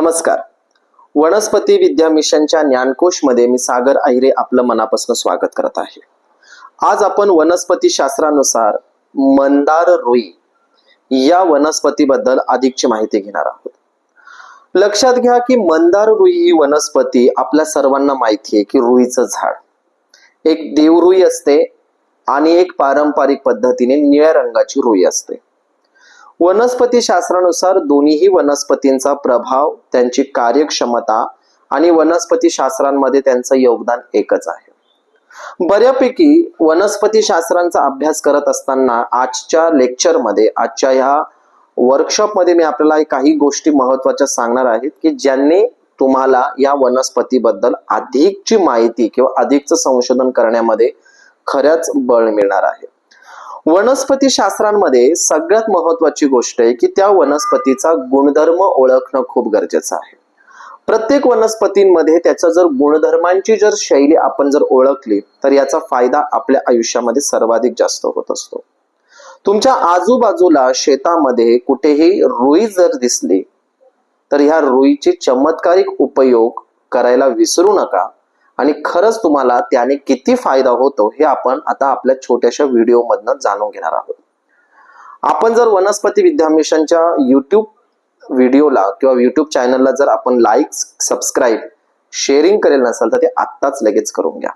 नमस्कार. वनस्पती विद्या मिशनच्या ज्ञानकोशमध्ये मी सागर आहिरे आपलं मनापासून स्वागत करत आहे. आज आपण वनस्पती शास्त्रानुसार मंदार रुई या वनस्पतीबद्दल अधिकची माहिती घेणार आहोत. लक्षात घ्या की मंदार रुई ही वनस्पती आपल्या सर्वांना माहिती आहे की रुईचं झाड. एक देवरुई असते आणि एक पारंपरिक पद्धतीने निळ्या रंगाची रुई असते. वनस्पती शास्त्रानुसार दोन्हीही वनस्पतींचा प्रभाव त्यांची कार्यक्षमता आणि वनस्पती शास्त्रांमध्ये त्यांचं योगदान एकच आहे. बऱ्यापैकी वनस्पती शास्त्रांचा अभ्यास करत असताना आजच्या लेक्चरमध्ये आजच्या ह्या वर्कशॉपमध्ये मी आपल्याला काही गोष्टी महत्त्वाच्या सांगणार आहेत की ज्यांनी तुम्हाला या वनस्पतीबद्दल अधिकची माहिती किंवा अधिकचं संशोधन करण्यामध्ये खऱ्याच बळ मिळणार आहे. वनस्पती शास्त्रांमध्ये सगळ्यात महत्वाची गोष्ट आहे की त्या वनस्पतीचा गुणधर्म ओळखणं खूप गरजेचं आहे. प्रत्येक वनस्पतींमध्ये त्याच्या जर गुणधर्मांची जर शैली आपण जर ओळखली तर याचा फायदा आपल्या आयुष्यामध्ये सर्वाधिक जास्त होत असतो. तुमच्या आजूबाजूला शेतामध्ये कुठेही रुई जर दिसली तर ह्या रुईचे चमत्कारिक उपयोग करायला विसरू नका. आणि खरंच तुम्हाला त्याने किती फायदा होतो हे आपण आता आपल्या छोट्याशा व्हिडिओ मधनं जाणून घेणार आहोत. आपण जर वनस्पती विद्या मिशनच्या युट्यूब व्हिडिओला किंवा युट्यूब चॅनलला जर आपण लाईक सबस्क्राईब शेअरिंग करेल नसेल तर ते आत्ताच लगेच करून घ्या.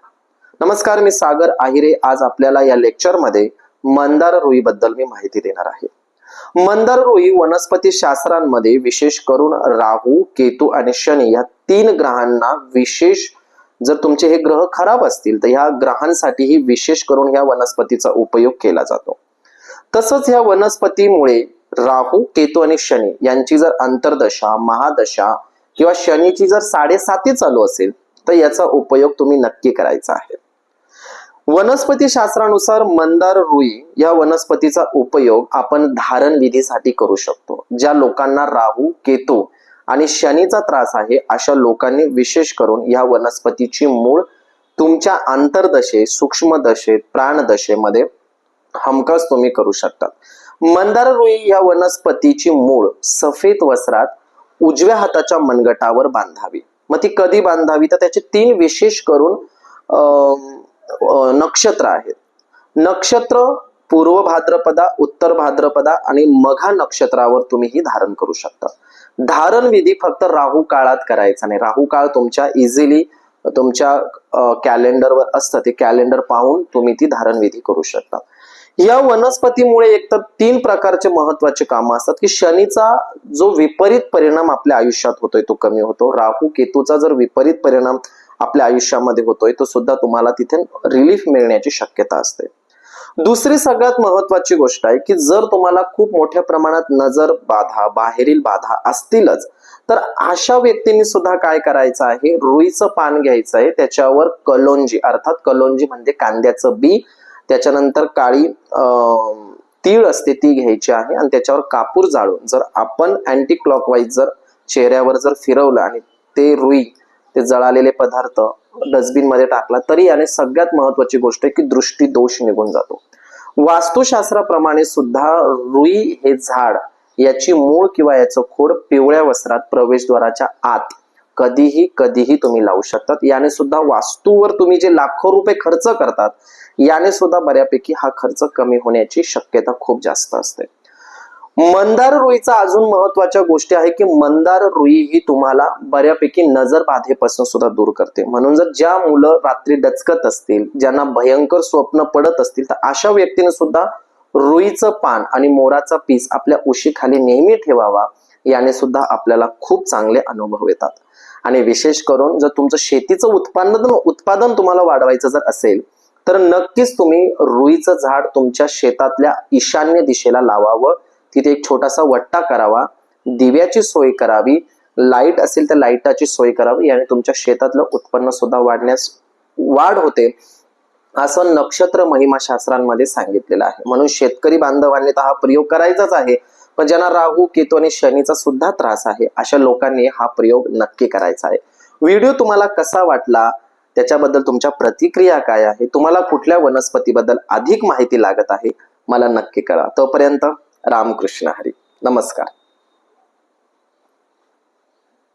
नमस्कार मी सागर आहिरे. आज आपल्याला या लेक्चरमध्ये मंदार रुई बद्दल मी माहिती देणार आहे. मंदार रुई वनस्पती शास्त्रांमध्ये विशेष करून राहू केतू आणि शनी या तीन ग्रहांना विशेष जर तुमचे हे ग्रह खराब असतील तर ह्या ग्रहांसाठीही विशेष करून ह्या वनस्पतीचा उपयोग केला जातो. तसंच ह्या वनस्पतीमुळे राहू केतू आणि शनी यांची जर अंतर्दशा महादशा किंवा शनीची जर साडेसाती चालू असेल तर याचा उपयोग तुम्ही नक्की करायचा आहे. वनस्पती शास्त्रानुसार मंदार रुई या वनस्पतीचा उपयोग आपण धारण विधीसाठी करू शकतो ज्या लोकांना राहू केतू आणि शनीचा त्रास आहे अशा लोकांनी विशेष करून या वनस्पतीची मूळ तुमच्या अंतर्दशे सूक्ष्मदशेत प्राणदशेमध्ये हमखास तुम्ही करू शकतात. मंदार रुई या वनस्पतीची मूळ सफेद वस्त्रात उजव्या हाताच्या मनगटावर बांधावी. मग ती कधी बांधावी? तर त्याचे तीन विशेष करून नक्षत्र आहेत. नक्षत्र पूर्व भाद्रपदा उत्तर भाद्रपदा आणि मघा नक्षत्रावर तुम्ही ही धारण करू शकता. धारण विधी फक्त राहू काळात करायचा नाही. राहू काळ तुमच्या इझिली तुमच्या कॅलेंडरवर असतं. ते कॅलेंडर पाहून तुम्ही ती धारण विधी करू शकता. या वनस्पतीमुळे एकतर तीन प्रकारचे महत्त्वाचे काम असतात की शनीचा जो विपरीत परिणाम आपल्या आयुष्यात होतोय तो कमी होतो. राहू केतूचा जर विपरीत परिणाम आपल्या आयुष्यामध्ये होतोय तो सुद्धा तुम्हाला तिथे रिलीफ मिळण्याची शक्यता असते. दुसरी सगळ्यात महत्वाची गोष्ट आहे की जर तुम्हाला खूप मोठ्या प्रमाणात नजर बाधा बाहेरील बाधा असतीलच तर अशा व्यक्तींनी सुद्धा काय करायचं आहे? रुईचं पान घ्यायचं आहे. त्याच्यावर कलोंजी अर्थात कलोंजी म्हणजे कांद्याचं बी त्याच्यानंतर काळी अं, तीळ असते ती घ्यायची आहे आणि त्याच्यावर कापूर जाळून जर आपण अँटी क्लॉकवाईज जर चेहऱ्यावर जर फिरवलं आणि ते रुई ते जळालेले पदार्थ डस्टबिनमध्ये टाकला तरी याने सगळ्यात महत्वाची गोष्ट आहे की दृष्टी दोष निघून जातो. वास्तुशास्त्राप्रमाणे सुद्धा रुई हे झाड याची मूळ किंवा याचं खोड पिवळ्या वस्त्रात प्रवेशद्वाराच्या आत कधीही कधीही तुम्ही लावू शकतात. याने सुद्धा वास्तूवर तुम्ही जे लाखो रुपये खर्च करतात याने सुद्धा बऱ्यापैकी हा खर्च कमी होण्याची शक्यता खूप जास्त असते. मंदार रुईचा अजून महत्त्वाच्या गोष्टी आहे की मंदार रुई ही तुम्हाला बऱ्यापैकी नजर बाधेपासून सुद्धा दूर करते. म्हणून जर ज्या मुलं रात्री डचकत असतील ज्यांना भयंकर स्वप्न पडत असतील तर अशा व्यक्तीने सुद्धा रुईचं पान आणि मोराचा पीस आपल्या उशीखाली नेहमी ठेवावा याने सुद्धा आपल्याला खूप चांगले अनुभव येतात. आणि विशेष करून जर तुमचं शेतीचं उत्पादन उत्पादन तुम्हाला वाढवायचं जर असेल तर नक्कीच तुम्ही रुईचं झाड तुमच्या शेतातल्या ईशान्य दिशेला लावावं तिथे एक छोटासा वट्टा करावा. दिव्याची सोय करावी. लाइट असेल तर लाईटाची सोय करावी. याने तुमच्या शेतातलं उत्पन्न सुद्धा वाढण्यास वाढ होते. असं नक्षत्र महिमा शास्त्रांमध्ये सांगितलेलं आहे. म्हणून शेतकरी बांधवांनी तर हा प्रयोग करायचाच आहे. पण ज्यांना राहू केतू आणि शनीचा सुद्धा त्रास आहे अशा लोकांनी हा प्रयोग नक्की करायचा आहे. व्हिडिओ तुम्हाला कसा वाटला? त्याच्याबद्दल तुमच्या प्रतिक्रिया काय आहे? तुम्हाला कुठल्या वनस्पतीबद्दल अधिक माहिती लागत आहे? मला नक्की कळा तोपर्यंत रामकृष्ण हरी. नमस्कार.